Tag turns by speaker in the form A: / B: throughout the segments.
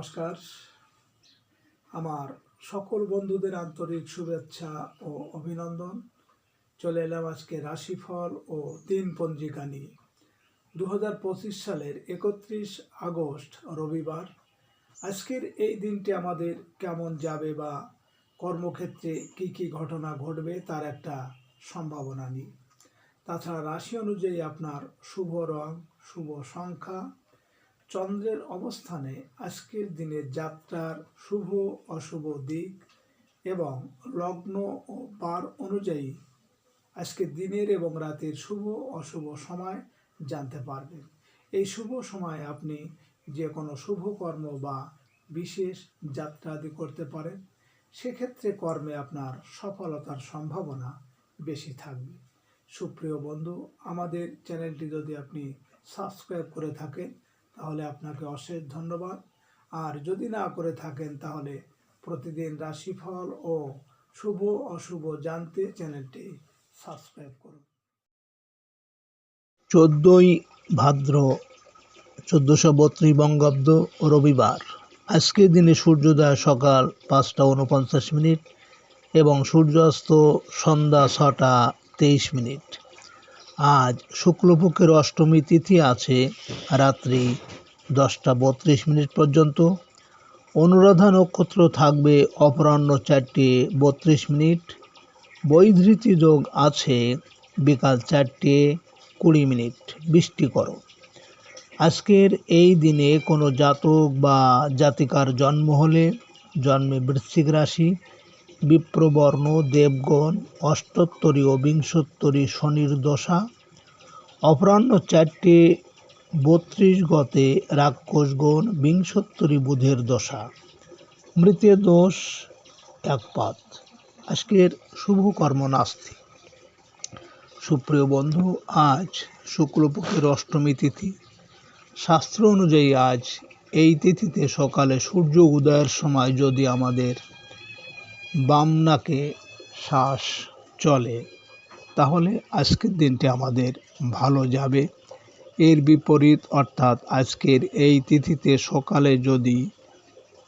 A: নমস্কার। আমার সকল বন্ধুদের আন্তরিক শুভেচ্ছা ও অভিনন্দন। চলে এলাম আজকে রাশিফল ও তিন পঞ্জিকা নিয়ে। দু সালের একত্রিশ আগস্ট, রবিবার। আজকের এই দিনটি আমাদের কেমন যাবে বা কর্মক্ষেত্রে কি কি ঘটনা ঘটবে তার একটা সম্ভাবনা নিয়ে। তাছাড়া রাশি অনুযায়ী আপনার শুভ রং, শুভ সংখ্যা চন্দ্রের অবস্থানে আজকের দিনের যাত্রার শুভ অশুভ দিক এবং লগ্ন ও বার অনুযায়ী আজকে দিনের এবং রাতের শুভ অশুভ সময় জানতে পারবেন। এই শুভ সময়ে আপনি যে কোনো শুভ কর্ম বা বিশেষ যাত্রা আদি করতে পারেন, সেক্ষেত্রে কর্মে আপনার সফলতার সম্ভাবনা বেশি থাকবে। সুপ্রিয় বন্ধু, আমাদের চ্যানেলটি যদি আপনি সাবস্ক্রাইব করে থাকেন তাহলে আপনাকে অশেষ ধন্যবাদ। আর যদি না করে থাকেন তাহলে প্রতিদিন রাশিফল ও শুভ অশুভ জানতে চ্যানেলটি সাবস্ক্রাইব করুন।
B: চোদ্দোই ভাদ্র চোদ্দোশো বত্রিশ বঙ্গাব্দ রবিবার। আজকের দিনে সূর্যোদয় সকাল পাঁচটা উনপঞ্চাশ মিনিট এবং সূর্যাস্ত সন্ধ্যা ছটা তেইশ মিনিট। আজ শুক্লপক্ষের অষ্টমী তিথি আছে রাত্রি দশটা বত্রিশ মিনিট পর্যন্ত। অনুরাধা নক্ষত্র থাকবে অপরাহ্ন চারটে বত্রিশ মিনিট। বৈধৃতি যোগ আছে বিকাল চারটে কুড়ি মিনিট। বৃষ্টিকর আজকের এই দিনে কোনো জাতক বা জাতিকার জন্ম হলে জন্মে বৃশ্চিক রাশি। বিপ্রবর্ণ, দেবগণ, অষ্টোত্তরী ও বিংশোত্তরী শনির দশা। অপরাহ্ন চারটে বত্রিশ গতে রাক্ষসগণ বিংশোত্তরী বুধের দশা। মৃতের দোষ একপাত আজকের শুভকর্ম নাস্তি সুপ্রিয় বন্ধু, আজ শুক্লপক্ষের অষ্টমী তিথি। শাস্ত্র অনুযায়ী আজ এই তিথিতে সকালে সূর্য উদয়ের সময় যদি আমাদের বাম নাকে শ্বাস চলে। তাহলে আজকের দিনটি আমাদের ভালো যাবে। এর বিপরীত অর্থাৎ আজকের এই তিথিতে সকালে যদি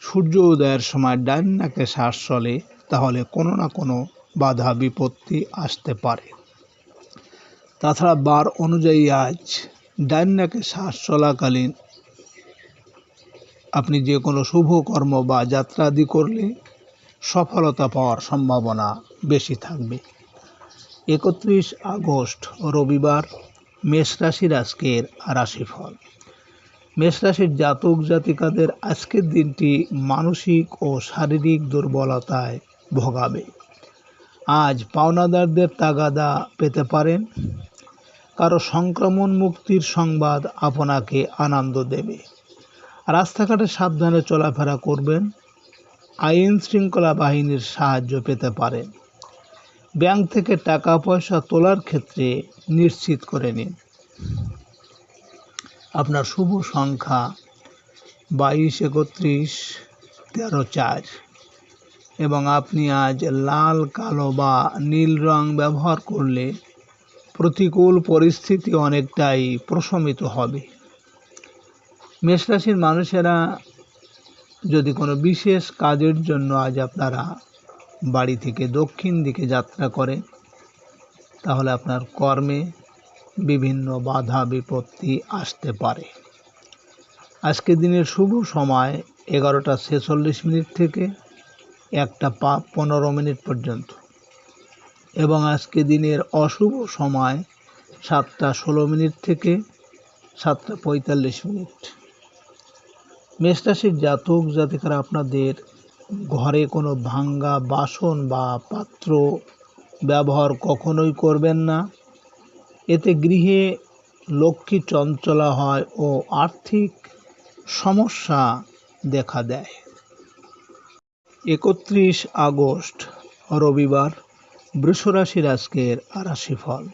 B: সূর্য উদয়ের সময় ডান নাকে শ্বাস চলে, তাহলে কোনো না কোনো বাধা, বিপত্তি আসতে পারে। তাছাড়া বার অনুযায়ী আজ ডান নাকে শ্বাস চলাকালীন আপনি যে কোনো শুভ কর্ম বা যাত্রাদি করলে সফলতা পাওয়ার সম্ভাবনা বেশি থাকবে। একত্রিশ আগস্ট, রবিবার, মেষ রাশির আজকের রাশিফল। মেষ রাশির জাতক জাতিকাদের আজকের দিনটি মানসিক ও শারীরিক দুর্বলতায় ভোগাবে। আজ পাওনাদারদের তাগাদা পেতে পারেন। কারও সংক্রমণ মুক্তির সংবাদ আপনাকে আনন্দ দেবে। রাস্তাঘাটে সাবধানে চলাফেরা করবেন। আইন শৃঙ্খলা বাহিনীর সাহায্য পেতে পারেন ব্যাংক থেকে টাকা পয়সা তোলার ক্ষেত্রে নিশ্চিত করে নিন। আপনার শুভ সংখ্যা বাইশ, একত্রিশ, তেরো, চার এবং আপনি আজ লাল, কালো বা নীল রং ব্যবহার করলে প্রতিকূল পরিস্থিতি অনেকটাই প্রশমিত হবে। মেষরাশির মানুষেরা যদি কোনো বিশেষ কাজের জন্য আজ আপনারা বাড়ি থেকে দক্ষিণ দিকে যাত্রা করেন, তাহলে আপনার কর্মে বিভিন্ন বাধা বিপত্তি আসতে পারে। আজকের দিনের শুভ সময় এগারোটা ছেচল্লিশ মিনিট থেকে একটা পা পনেরো মিনিট পর্যন্ত। এবং আজকে দিনের অশুভ সময় সাতটা ষোলো মিনিট থেকে সাতটা পঁয়তাল্লিশ মিনিট। মেষরাশির জাতক জাতিকারা আপনাদের ঘরে কোনো ভাঙ্গা বাসন বা পাত্র ব্যবহার কখনোই করবেন না। এতে গৃহে লক্ষ্মী চঞ্চলা হয় ও আর্থিক সমস্যা দেখা দেয়। একত্রিশ আগস্ট, রবিবার, বৃষরাশির আজকের রাশিফল।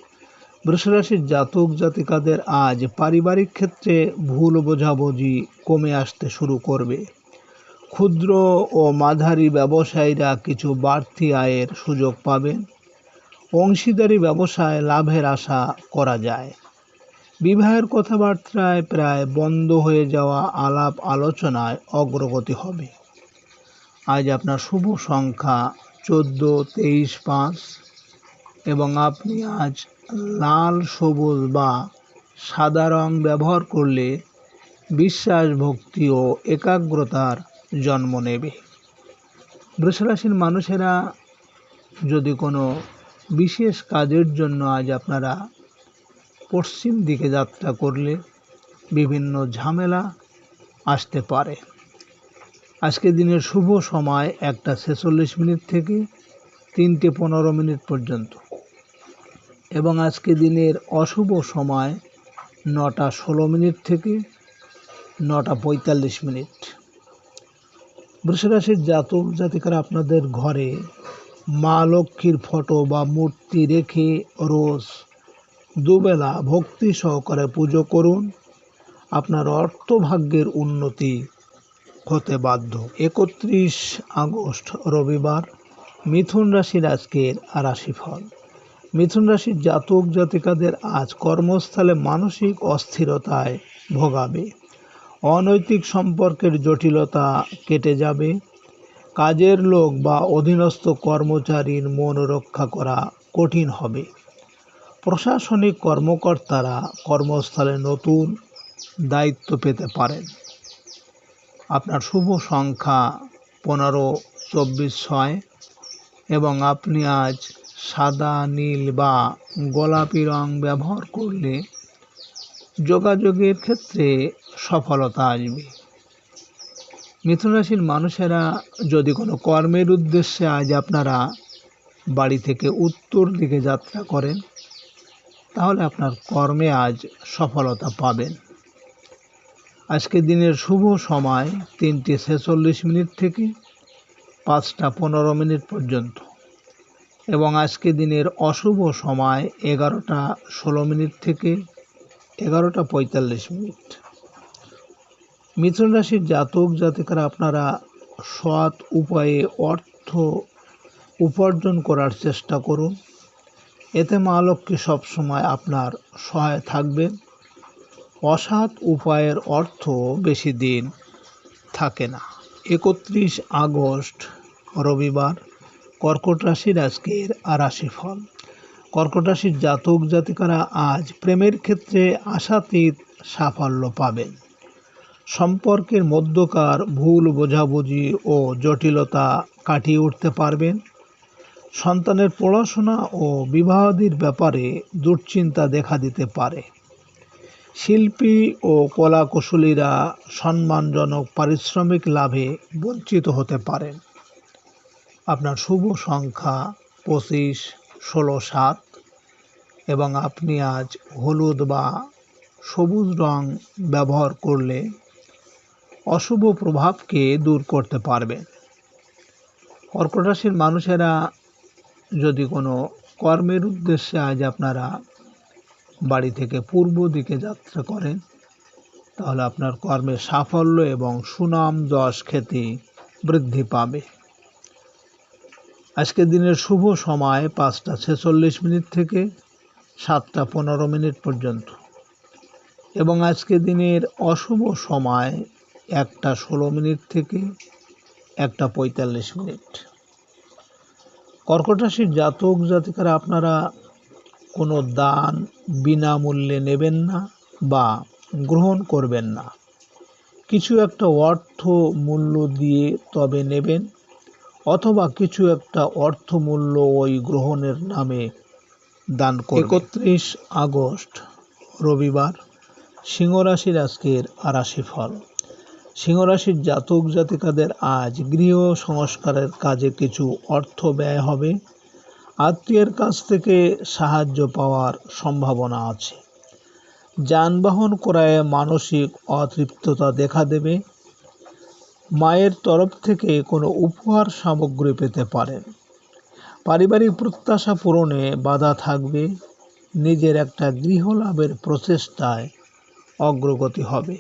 B: বৃষরাশির জাতক জাতিকাদের আজ পারিবারিক ক্ষেত্রে ভুল বোঝাবুঝি কমে আসতে শুরু করবে। ক্ষুদ্র ও মাঝারি ব্যবসায়ীরা কিছু বাড়তি আয়ের সুযোগ পাবেন। অংশীদারি ব্যবসায় লাভের আশা করা যায়। বিবাহের কথাবার্তায় প্রায় বন্ধ হয়ে যাওয়া আলাপ আলোচনায় অগ্রগতি হবে। আজ আপনার শুভ সংখ্যা চোদ্দ, তেইশ, পাঁচ। এবং আপনি আজ লাল, সবুজ বা সাদা রং ব্যবহার করলে বিশ্বাস ভক্তি ও একাগ্রতার জন্ম নেবে। বৃষরাশির মানুষেরা যদি কোনো বিশেষ কাজের জন্য আজ আপনারা পশ্চিম দিকে যাত্রা করলে বিভিন্ন ঝামেলা আসতে পারে। আজকে দিনের শুভ সময় একটা ছেচল্লিশ মিনিট থেকে তিনটে পনেরো মিনিট পর্যন্ত। এবং আজকে দিনের অশুভ সময় নটা ষোলো মিনিট থেকে নটা পঁয়তাল্লিশ মিনিট। বৃষরাশির জাতক জাতিকারা আপনাদের ঘরে মা লক্ষ্মীর ফটো বা মূর্তি রেখে রোজ দুবেলা ভক্তি সহকারে পুজো করুন। আপনার অর্থভাগ্যের উন্নতি হতে বাধ্য। একত্রিশ আগস্ট রবিবার, মিথুন রাশির আজকের রাশিফল। মিথুন রাশির জাতক জাতিকাদের আজ কর্মস্থলে মানসিক অস্থিরতায় ভোগাবে। অনৈতিক সম্পর্কের জটিলতা কেটে যাবে। কাজের লোক বা অধীনস্থ কর্মচারীর মন রক্ষা করা কঠিন হবে। প্রশাসনিক কর্মকর্তারা কর্মস্থলে নতুন দায়িত্ব পেতে পারেন। আপনার শুভ সংখ্যা পনেরো, চব্বিশ, ছয় এবং আপনি আজ সাদা নীল বা গোলাপি রং ব্যবহার করলে যোগাযোগের ক্ষেত্রে সফলতা আসবে। মিথুন রাশির মানুষেরা যদি কোনো কর্মের উদ্দেশ্যে আজ আপনারা বাড়ি থেকে উত্তর দিকে যাত্রা করেন, তাহলে আপনার কর্মে আজ সফলতা পাবেন। আজকে দিনের শুভ সময় তিনটে ছেচল্লিশ মিনিট থেকে পাঁচটা পনেরো মিনিট পর্যন্ত। এবং আজকে দিনের অশুভ সময় এগারোটা ষোলো মিনিট থেকে এগারোটা পঁয়তাল্লিশ মিনিট। মিথুন রাশির জাতক, জাতিকারা, আপনারা সৎ উপায়ে অর্থ উপার্জন করার চেষ্টা করুন। এতে মা লক্ষ্মী সবসময় আপনার সহায় থাকবেন অসৎ উপায়ের অর্থ বেশি দিন থাকে না। একত্রিশ আগস্ট, রবিবার। কর্কট রাশির আজকের রাশিফল। কর্কট রাশির জাতক জাতিকারা আজ প্রেমের ক্ষেত্রে আশাতীত সাফল্য পাবেন। সম্পর্কের মধ্যকার ভুল বোঝাবুঝি ও জটিলতা কাটিয়ে উঠতে পারবেন। সন্তানের পড়াশোনা ও বিবাহাদির ব্যাপারে দুশ্চিন্তা দেখা দিতে পারে। শিল্পী ও কলাকুশলীরা সম্মানজনক পারিশ্রমিক লাভে বঞ্চিত হতে পারেন। আপনার শুভ সংখ্যা পঁচিশ, ষোলো, সাত এবং আপনি আজ হলুদ বা সবুজ রং ব্যবহার করলে অশুভ প্রভাবকে দূর করতে পারবেন। কর্কট রাশির মানুষেরা যদি কোনো কর্মের উদ্দেশ্যে আজ আপনারা বাড়ি থেকে পূর্ব দিকে যাত্রা করেন, তাহলে আপনার কর্মের সাফল্য এবং সুনাম যশ খ্যাতি বৃদ্ধি পাবে। আজকের দিনের শুভ সময় পাঁচটা ছেচল্লিশ মিনিট থেকে সাতটা পনেরো মিনিট পর্যন্ত। এবং আজকে দিনের অশুভ সময় একটা ষোলো মিনিট থেকে একটা পঁয়তাল্লিশ মিনিট। কর্কট রাশির জাতক জাতিকারা, আপনারা কোনো দান বিনামূল্যে নেবেন না বা গ্রহণ করবেন না। কিছু একটা অর্থ মূল্য দিয়ে তবে নেবেন। অথবা কিছু একটা অর্থমূল্য ওই গ্রহণের নামে দান করবেন একত্রিশ আগস্ট, রবিবার, সিংহরাশির আজকের আরাশি ফল সিংহরাশির জাতক জাতিকাদের আজ গৃহ সংস্কারের কাজে কিছু অর্থ ব্যয় হবে। আত্মীয়ের কাছ থেকে সাহায্য পাওয়ার সম্ভাবনা আছে। যানবাহন ক্রয়ে মানসিক অতৃপ্ততা দেখা দেবে। মায়ের তরফ থেকে কোনো উপহার সামগ্রী পেতে পারেন। পারিবারিক প্রত্যাশা পূরণে বাধা থাকবে। নিজের একটা গৃহ লাভের প্রচেষ্টায় অগ্রগতি হবে।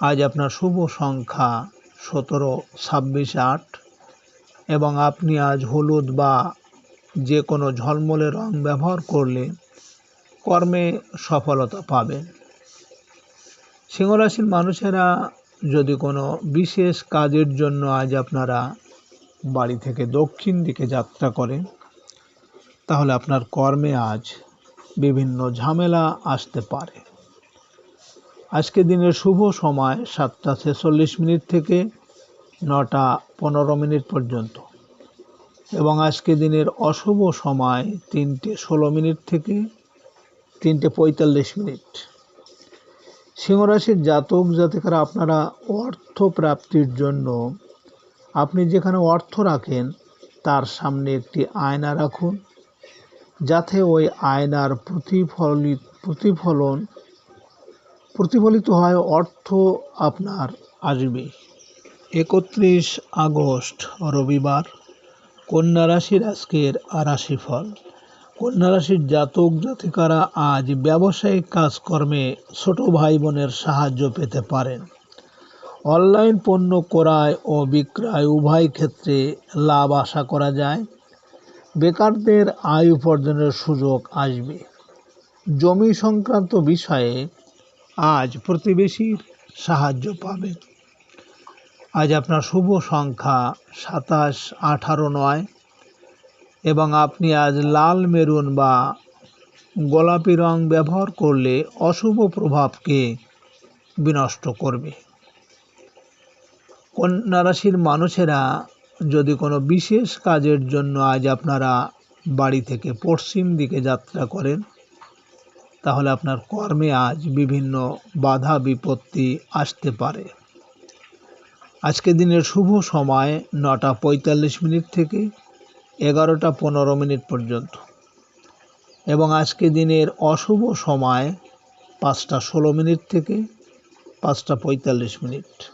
B: আজ আপনার শুভ সংখ্যা সতেরো, ছাব্বিশ, আট এবং আপনি আজ হলুদ বা যে কোনো ঝলমলে রং ব্যবহার করলে কর্মে সফলতা পাবেন। সিংহরাশির মানুষেরা যদি কোনো বিশেষ কাজের জন্য আজ আপনারা বাড়ি থেকে দক্ষিণ দিকে যাত্রা করেন, তাহলে আপনার কর্মে আজ বিভিন্ন ঝামেলা আসতে পারে। আজকে দিনের শুভ সময় সাতটা ছেচল্লিশ মিনিট থেকে নটা পনেরো মিনিট পর্যন্ত এবং আজকে দিনের অশুভ সময় তিনটে ষোলো মিনিট থেকে তিনটে পঁয়তাল্লিশ মিনিট। সিংহরাশির জাতক জাতিকারা আপনারা অর্থ প্রাপ্তির জন্য আপনি যেখানে অর্থ রাখেন, তার সামনে একটি আয়না রাখুন, যাতে ওই আয়নার প্রতিফলিত প্রতিফলন, প্রতিফলিত হয়, অর্থ আপনার আসবে। একত্রিশ আগস্ট, রবিবার, কন্যা রাশির আজকের রাশিফল। কন্যা রাশির জাতক জাতিকারা আজ ব্যবসায়িক কাজকর্মে ছোট ভাই বোনের সাহায্য পেতে পারেন। অনলাইন পণ্য ক্রয় ও বিক্রয় উভয় ক্ষেত্রে লাভ আশা করা যায়। বেকারদের আয় উপার্জনের সুযোগ আসবে। জমি সংক্রান্ত বিষয়ে আজ প্রতিবেশীর সাহায্য পাবেন আজ আপনার শুভ সংখ্যা সাতাশ আঠারো নয়। এবং আপনি আজ লাল মেরুন বা গোলাপি রং ব্যবহার করলে অশুভ প্রভাবকে বিনষ্ট করবে। কন্যা রাশির মানুষেরা যদি কোনো বিশেষ কাজের জন্য আজ আপনারা বাড়ি থেকে পশ্চিম দিকে যাত্রা করেন, তাহলে আপনার কর্মে আজ বিভিন্ন বাধা বিপত্তি আসতে পারে। আজকে দিনের শুভ সময় নটা পঁয়তাল্লিশ মিনিট থেকে এগারোটা পনেরো মিনিট পর্যন্ত। এবং আজকে দিনের অশুভ সময় পাঁচটা ষোলো মিনিট থেকে পাঁচটা পঁয়তাল্লিশ মিনিট।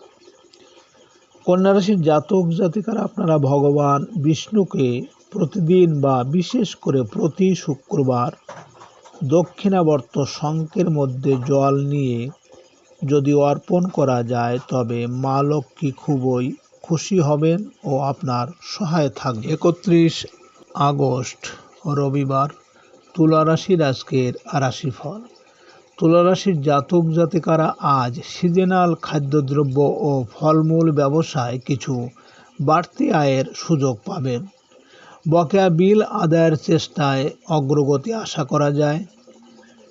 B: কন্যা রাশির জাতক জাতিকারা, আপনারা ভগবান বিষ্ণুকে প্রতিদিন বা বিশেষ করে প্রতি শুক্রবার দক্ষিণাবর্ত শঙ্কের মধ্যে জল নিয়ে যদি অর্পণ করা যায়, তবে মা লক্ষ্মী খুবই খুশি হবেন ও আপনার সহায় থাকবে। একত্রিশ আগস্ট, রবিবার তুলা রাশির আজকের রাশিফল। তুলা রাশির জাতক জাতিকারা আজ সিজনাল খাদ্যদ্রব্য ও ফলমূল ব্যবসায় কিছু বাড়তি আয়ের সুযোগ পাবেন। বকেয়া বিল আদায়ের চেষ্টায় অগ্রগতি আশা করা যায়।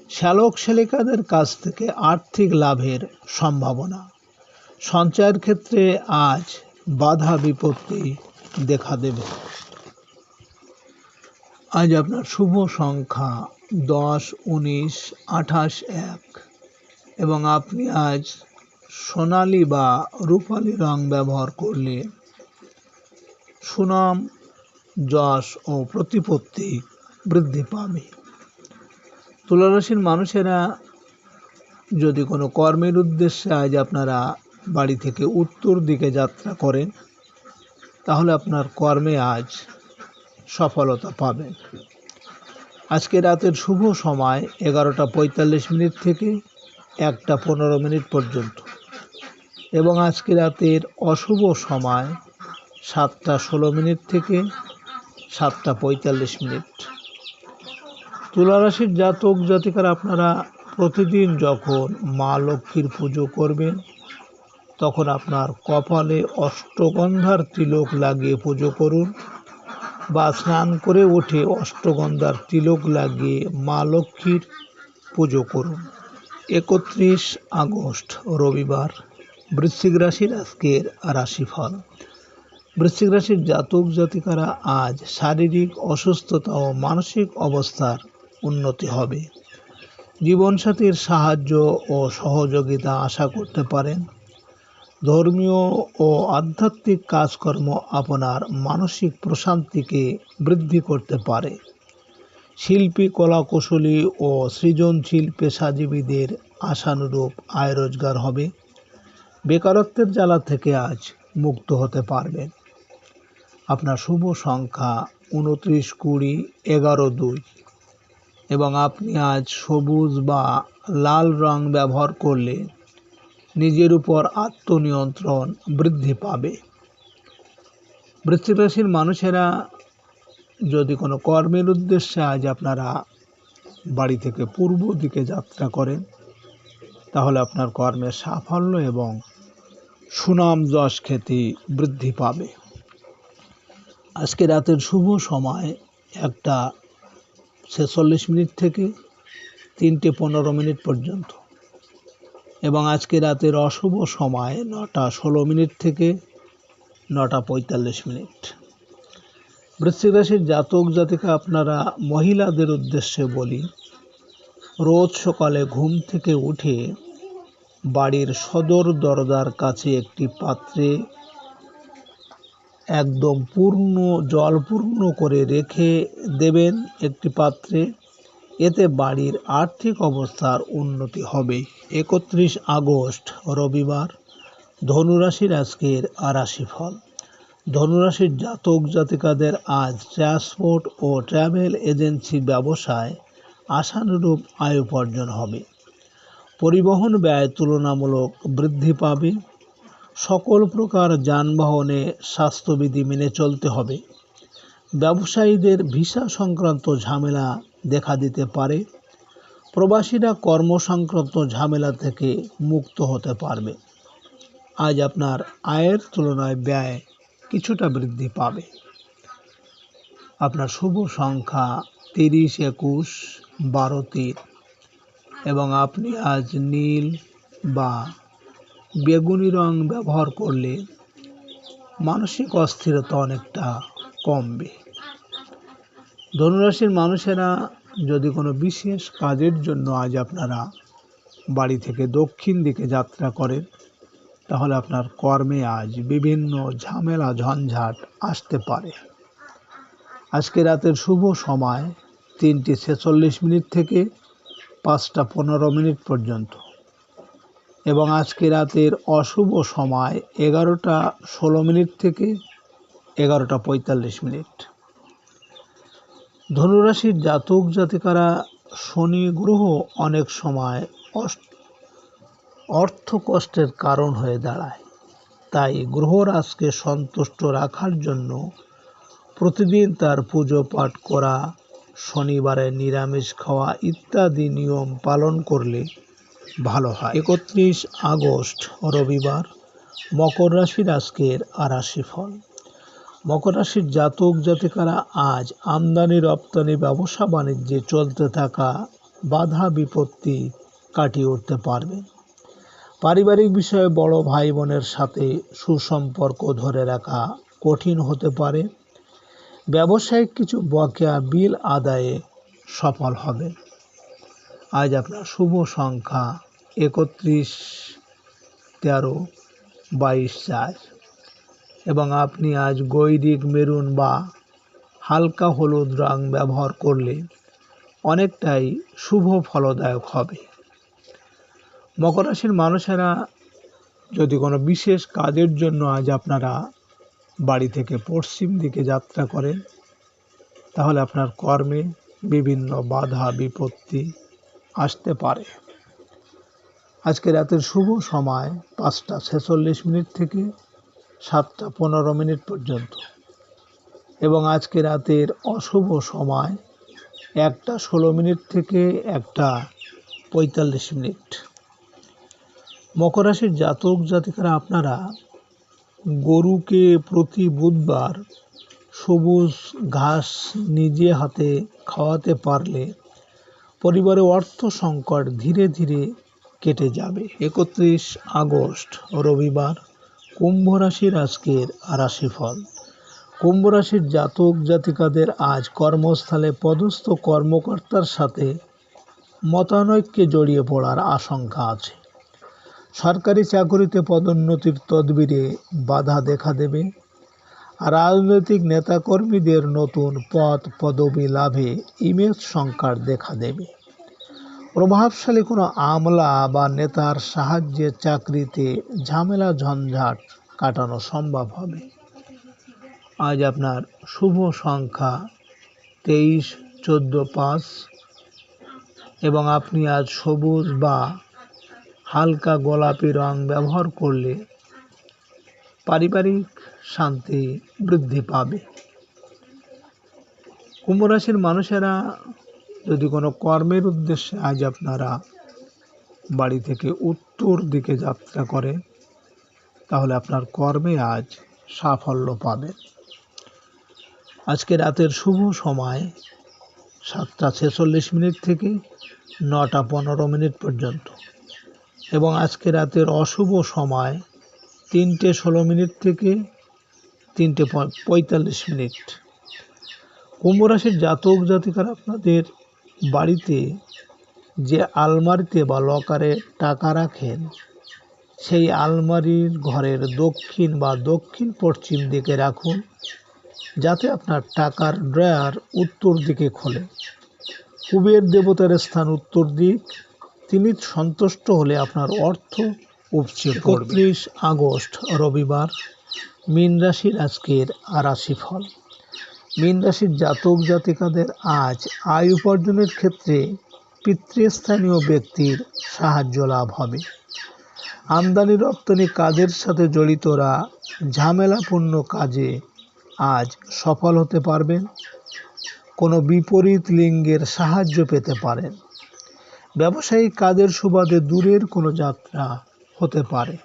B: শ্যালক শ্যালিকাদের কাছ থেকে আর্থিক লাভের সম্ভাবনা। সঞ্চয়ের ক্ষেত্রে আজ বাধা বিপত্তি দেখা দেবে। আজ আপনার শুভ সংখ্যা দশ, উনিশ, আঠাশ, এক। এবং আপনি আজ সোনালি বা রূপালি রং ব্যবহার করলে সুনাম, যশ ও প্রতিপত্তি বৃদ্ধি পাবে। তুলারাশির মানুষেরা যদি কোনো কর্মের উদ্দেশ্যে আজ আপনারা বাড়ি থেকে উত্তর দিকে যাত্রা করেন, তাহলে আপনার কর্মে আজ সফলতা পাবেন। আজকে রাতের শুভ সময় এগারোটা পঁয়তাল্লিশ মিনিট থেকে একটা পনেরো মিনিট পর্যন্ত। এবং আজকে রাতের অশুভ সময় সাতটা ষোলো মিনিট থেকে সাতটা পঁয়তাল্লিশ মিনিট। তুলারাশির জাতক জাতিকারা আপনারা প্রতিদিন যখন মা লক্ষ্মীর পুজো করবেন তখন আপনার কপালে অষ্টগন্ধার তিলক লাগিয়ে পুজো করুন বা স্নান করে উঠে অষ্টগন্ধার তিলক লাগিয়ে মা লক্ষ্মীর পুজো করুন। একত্রিশ আগস্ট, রবিবার, বৃশ্চিক রাশির আজকের রাশিফল। বৃশ্চিক রাশির জাতক জাতিকারা আজ শারীরিক অসুস্থতা ও মানসিক অবস্থার উন্নতি হবে। জীবনসাথীর সাহায্য ও সহযোগিতা আশা করতে পারেন। ধর্মীয় ও আধ্যাত্মিক কাজকর্ম আপনার মানসিক প্রশান্তিকে বৃদ্ধি করতে পারে। শিল্পী কলাকুশলী ও সৃজনশীল পেশাজীবীদের আশানুরূপ আয় রোজগার হবে। বেকারত্বের জ্বালা থেকে আজ মুক্ত হতে পারবেন। আপনার শুভ সংখ্যা উনত্রিশ কুড়ি এগারো দুই। এবং আপনি আজ সবুজ বা লাল রং ব্যবহার করলে নিজের উপর আত্মনিয়ন্ত্রণ বৃদ্ধি পাবে। রাশির মানুষেরা যদি কোনো কর্মের উদ্দেশ্যে আজ আপনারা বাড়ি থেকে পূর্ব দিকে যাত্রা করেন, তাহলে আপনার কর্মের সাফল্য এবং সুনাম যশ খ্যাতি বৃদ্ধি পাবে। আজকে রাতের শুভ সময় একটা ছেচল্লিশ মিনিট থেকে তিনটে পনেরো মিনিট পর্যন্ত। এবং আজকে রাতের অশুভ সময় নটা ষোলো মিনিট থেকে নটা পঁয়তাল্লিশ মিনিট। বৃশ্চিক রাশির জাতক জাতিকা আপনারা মহিলাদের উদ্দেশ্যে বলি, রোজ সকালে ঘুম থেকে উঠে বাড়ির সদর দরজার কাছে একটি পাত্রে একদম পূর্ণ, জল পূর্ণ করে রেখে দেবেন একটি পাত্রে। এতে বাড়ির আর্থিক অবস্থার উন্নতি হবে। একত্রিশ আগস্ট, রবিবার, ধনুরাশির আজকের রাশিফল। ধনুরাশির জাতক জাতিকাদের আজ ট্রান্সপোর্ট ও ট্রাভেল এজেন্সি ব্যবসায় আশানুরূপ আয় উপার্জন হবে। পরিবহন ব্যয় তুলনামূলক বৃদ্ধি পাবে। সকল প্রকার যানবাহনে স্বাস্থ্যবিধি মেনে চলতে হবে। ব্যবসায়ীদের ভিসা সংক্রান্ত ঝামেলা দেখা দিতে পারে। প্রবাসীরা কর্ম সংক্রান্ত ঝামেলা থেকে মুক্ত হতে পারবে। আজ আপনার আয়ের তুলনায় ব্যয় কিছুটা বৃদ্ধি পাবে। আপনার শুভ সংখ্যা তিরিশ একুশ বারো তিন এবং আপনি আজ নীল বা বেগুনি রং ব্যবহার করলে মানসিক অস্থিরতা অনেকটা কমবে। ধনুরাশির মানুষেরা যদি কোনো বিশেষ কাজের জন্য আজ আপনারা বাড়ি থেকে দক্ষিণ দিকে যাত্রা করেন, তাহলে আপনার কর্মে আজ বিভিন্ন ঝামেলা, ঝঞ্ঝাট আসতে পারে। আজকে রাতের শুভ সময় তিনটি ছেচল্লিশ মিনিট থেকে পাঁচটা পনেরো মিনিট পর্যন্ত। এবং আজকে রাতের অশুভ সময় এগারোটা ষোলো মিনিট থেকে এগারোটা পঁয়তাল্লিশ মিনিট। ধনুরাশির জাতক জাতিকারা শনি গ্রহ অনেক সময় অর্থ কষ্টের কারণ হয়ে দাঁড়ায়। তাই গ্রহরাজকে সন্তুষ্ট রাখার জন্য প্রতিদিন তার পুজো পাঠ করা, শনিবারে নিরামিষ খাওয়া ইত্যাদি নিয়ম পালন করলে ভালো হয়। একত্রিশ আগস্ট, রবিবার মকর রাশির আজকের আরাশি ফল মকর রাশির জাতক জাতিকারা আজ আমদানি রপ্তানি ব্যবসা বাণিজ্যে চলতে থাকা বাধা বিপত্তি কাটিয়ে উঠতে পারবেন। পারিবারিক বিষয়ে বড় ভাই বোনের সাথে সুসম্পর্ক ধরে রাখা কঠিন হতে পারে। ব্যবসায়িক কিছু বকেয়া বিল আদায়ে সফল হবে। আজ আপনার শুভ সংখ্যা একত্রিশ, তেরো, বাইশ চার। এবং আপনি আজ গৈরিক মেরুন বা হালকা হলুদ রং ব্যবহার করলে অনেকটাই শুভ ফলদায়ক হবে। মকর রাশির মানুষেরা যদি কোনো বিশেষ কাজের জন্য আজ আপনারা বাড়ি থেকে পশ্চিম দিকে যাত্রা করেন, তাহলে আপনার কর্মে বিভিন্ন বাধা বিপত্তি আসতে পারে। আজকে রাতের শুভ সময় পাঁচটা ছেচল্লিশ মিনিট থেকে সাতটা পনেরো মিনিট পর্যন্ত। এবং আজকে রাতের অশুভ সময় একটা ষোলো মিনিট থেকে একটা পঁয়তাল্লিশ মিনিট। মকর রাশির জাতক জাতিকারা আপনারা গরুকে প্রতি বুধবার সবুজ ঘাস নিজে হাতে খাওয়াতে পারলে পরিবারে অর্থ সংকট ধীরে ধীরে কেটে যাবে। একত্রিশ আগস্ট রবিবার। কুম্ভ রাশির আজকের রাশিফল কুম্ভ রাশির জাতক জাতিকাদের আজ কর্মস্থলে পদস্থ কর্মকর্তার সাথে মতানৈক্যে জড়িয়ে পড়ার আশঙ্কা আছে। সরকারি চাকরিতে পদোন্নতির তদবিরে বাধা দেখা দেবে। রাজনৈতিক নেতাকর্মীদের নতুন পদ পদবি লাভে ইমেজ সংকট দেখা দেবে। প্রভাবশালী কোনো আমলা বা নেতার সাহায্যে চাকরিতে ঝামেলা ঝঞ্ঝাট কাটানো সম্ভব হবে। আজ আপনার শুভ সংখ্যা তেইশ, চোদ্দ, পাঁচ এবং আপনি আজ সবুজ বা হালকা গোলাপি রং ব্যবহার করলে পারিবারিক শান্তি বৃদ্ধি পাবে। কুম্ভ রাশির মানুষেরা যদি কোনো কর্মের উদ্দেশ্যে আজ আপনারা বাড়ি থেকে উত্তর দিকে যাত্রা করেন, তাহলে আপনার কর্মে আজ সাফল্য পাবেন। আজকে রাতের শুভ সময় সাতটা ছেচল্লিশ মিনিট থেকে নটা পনেরো মিনিট পর্যন্ত। এবং আজকে রাতের অশুভ সময় তিনটে ষোলো মিনিট থেকে তিনটে পঁয়তাল্লিশ মিনিট। কুম্ভ রাশির জাতক জাতিকার আপনাদের বাড়িতে যে আলমারিতে বা লকারে টাকা রাখেন, সেই আলমারির ঘরের দক্ষিণ বা দক্ষিণ পশ্চিম দিকে রাখুন, যাতে আপনার টাকার ড্রয়ার উত্তর দিকে খোলে। কুবের দেবতার স্থান উত্তর দিক, তিনি সন্তুষ্ট হলে আপনার অর্থ উপচে একত্রিশ আগস্ট রবিবার, মীন রাশির আজকের রাশিফল মীন রাশির জাতক জাতিকাদের আজ আয় উপার্জনের ক্ষেত্রে পিতৃস্থানীয় ব্যক্তির সাহায্য লাভ হবে। আমদানি রপ্তানি কাজের সাথে জড়িতরা ঝামেলাপূর্ণ কাজে আজ সফল হতে পারবেন, কোনো বিপরীত লিঙ্গের সাহায্য পেতে পারেন। ব্যবসায়িক কাজের সুবাদে দূরের কোনো যাত্রা হতে পারে।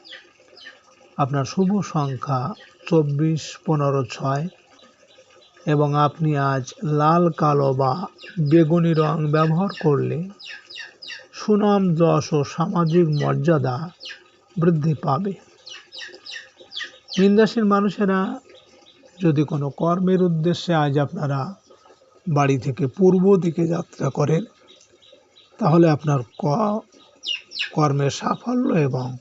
B: আপনার শুভ সংখ্যা চব্বিশ পনেরো ছয়। এবং আপনি আজ লাল, কালো বা বেগুনি রং ব্যবহার করলে সুনাম, যশ ও সামাজিক মর্যাদা বৃদ্ধি পাবে। মীন মানুষেরা যদি কোনো কর্মের উদ্দেশ্যে আজ আপনারা বাড়ি থেকে পূর্ব দিকে যাত্রা করেন, তাহলে আপনার ক- কর্মের সাফল্য এবং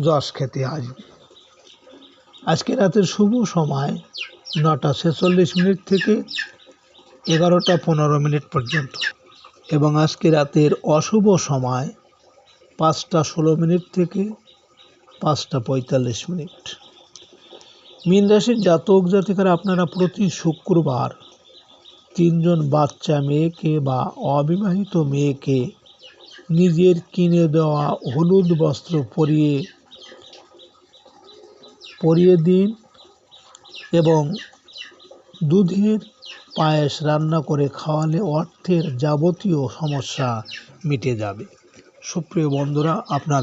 B: যশ খেতে আসবে। আজকে রাতের শুভ সময় নটা ছেচল্লিশ মিনিট থেকে এগারোটা পনেরো মিনিট পর্যন্ত। এবং আজকে রাতের অশুভ সময় পাঁচটা ষোলো মিনিট থেকে পাঁচটা পঁয়তাল্লিশ মিনিট। মীন রাশির জাতক জাতিকারা, আপনারা প্রতি শুক্রবার তিনজন বাচ্চা মেয়েকে বা অবিবাহিত মেয়েকে নিজের কিনে দেওয়া হলুদ বস্ত্র পরিয়ে পরিয়ে দিন এবং দুধের পায়েস রান্না করে খাওয়ালে অর্থের যাবতীয় সমস্যা মিটে যাবে। সুপ্রিয় বন্ধুরা, আপনারা